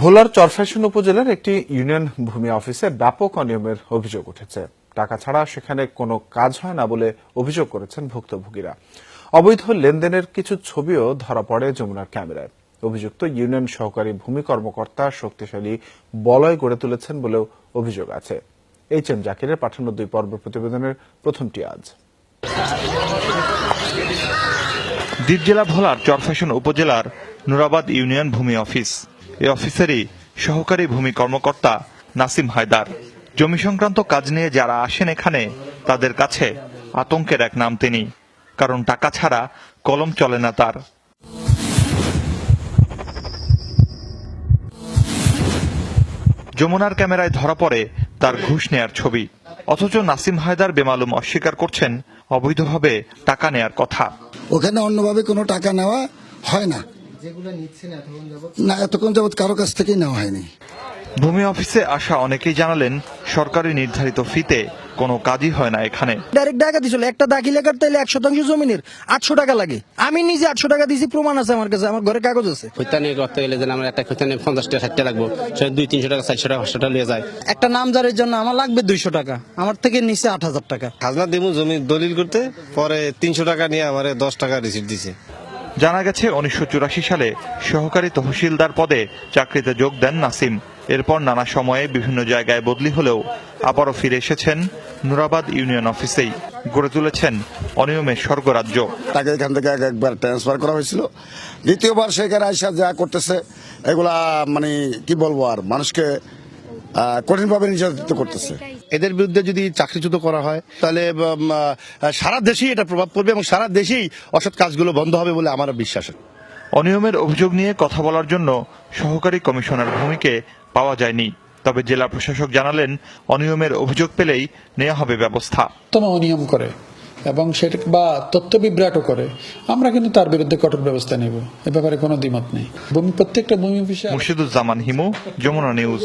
ভোলার চরফ্যাশন উপজেলার একটি ইউনিয়ন ভূমি অফিসে ব্যাপক অনিয়মের অভিযোগ উঠেছে। টাকা ছাড়া সেখানে কোনো কাজ হয় না বলে অভিযোগ করেছেন ভুক্তভোগীরা। অবৈধ লেনদেনের কিছু ছবিও ধরা পড়ে যমুনার ক্যামেরায়। অভিযুক্ত ইউনিয়ন সহকারী ভূমি কর্মকর্তা শক্তিশালী বলয় গড়ে তুলেছেন বলেও অভিযোগ আছে। এইচ এম জাকিরের পাঠানো দুই পর্ব প্রতিবেদনের প্রথমটি আজ। দ্বীপ জেলা ভোলার চরফ্যাশন উপজেলার নুরাবাদ ইউনিয়ন ভূমি অফিস। এই অফিসেরই সহকারী ভূমি কর্মকর্তা নাসিম হায়দার। জমি সংক্রান্ত কাজ নিয়ে যারা আসেন এখানে, তাদের কাছে আতঙ্কের এক নাম তিনি। কারণ টাকা ছাড়া কলম চলে না তার। যমুনার ক্যামেরায় ধরা পড়ে তার ঘুষ নেয়ার ছবি। অথচ নাসিম হায়দার বেমালুম অস্বীকার করছেন অবৈধভাবে টাকা নেয়ার কথা। ওখানে অন্যভাবে কোনো টাকা নেওয়া হয় না। না এতক্ষণ যাবৎ কারও কাছ থেকেই নেওয়া হয়নি। ভূমি অফিসে আসা অনেকেই জানালেন সরকারি নির্ধারিত ফিতে কোনো কাজই হয় না এখানে। ডাইরেক্ট টাকা দিছিল একটা দাখিলে কাটতে হলে এক শতাংশ জমিনের আটশো টাকা লাগে। আমি নিজে আটশো টাকা দিয়েছি প্রমাণ আছে আমার কাছে আমার ঘরে কাগজ আছে। খৈতানি করতে গেলে যেন আমার একটা খৈতানি পঞ্চাশ টাকা ষাট টাকা লাগবো সে দুই তিনশো টাকা চারশো টাকা পাঁচশো টাকা লিয়ে যায়। একটা নামজারির জন্য আমার লাগবে দুইশো টাকা আমার থেকে নিচে আট হাজার টাকা। খাজনা দিমু জমি দলিল করতে পরে তিনশো টাকা নিয়ে আমারে দশ টাকা রিসিট দিছে। জানা গেছে, উনিশশো চুরাশি সালে সহকারী তহসিলদার পদে চাকরিতে যোগ দেন নাসিম। এরপর নানা সময়ে বিভিন্ন জায়গায় বদলি হলেও আবারও ফিরে এসেছেন নুরাবাদ ইউনিয়ন অফিসেই। গড়ে তুলেছেন অনিয়মের স্বর্গরাজ্য। তাকে এখান থেকে এক একবার ট্রান্সফার করা হয়েছিল। দ্বিতীয়বার সেখানে আইসা যা করতেছে, এগুলা মানে কি বলব আর, মানুষকে কঠিনভাবে নির্যাতিত করতেছে। এদের বিরুদ্ধে যদি চাকরিচ্যুত করা হয় তাহলে সারা দেশেই এটা প্রভাব পড়বে এবং সারা দেশেই অসৎ কাজগুলো বন্ধ হবে বলে আমার বিশ্বাস অনিয়মের অভিযোগ নিয়ে কথা বলার জন্য সহকারী কমিশনার ভূমিকে পাওয়া যায়নি। তবে জেলা প্রশাসক জানালেন অনিয়মের অভিযোগ পেলেই নেওয়া হবে ব্যবস্থা। তম অনিয়ম করে এবং সেটা বা তথ্য বিভ্রাটও করে। আমরা কিন্তু তার বিরুদ্ধে কঠোর ব্যবস্থা নেব। এ ব্যাপারে কোনো দ্বিমত নেই। ভূমি প্রত্যেকটা ভূমি অফিসে মুর্শিদুজ্জামান হিমু যমুনা নিউজ।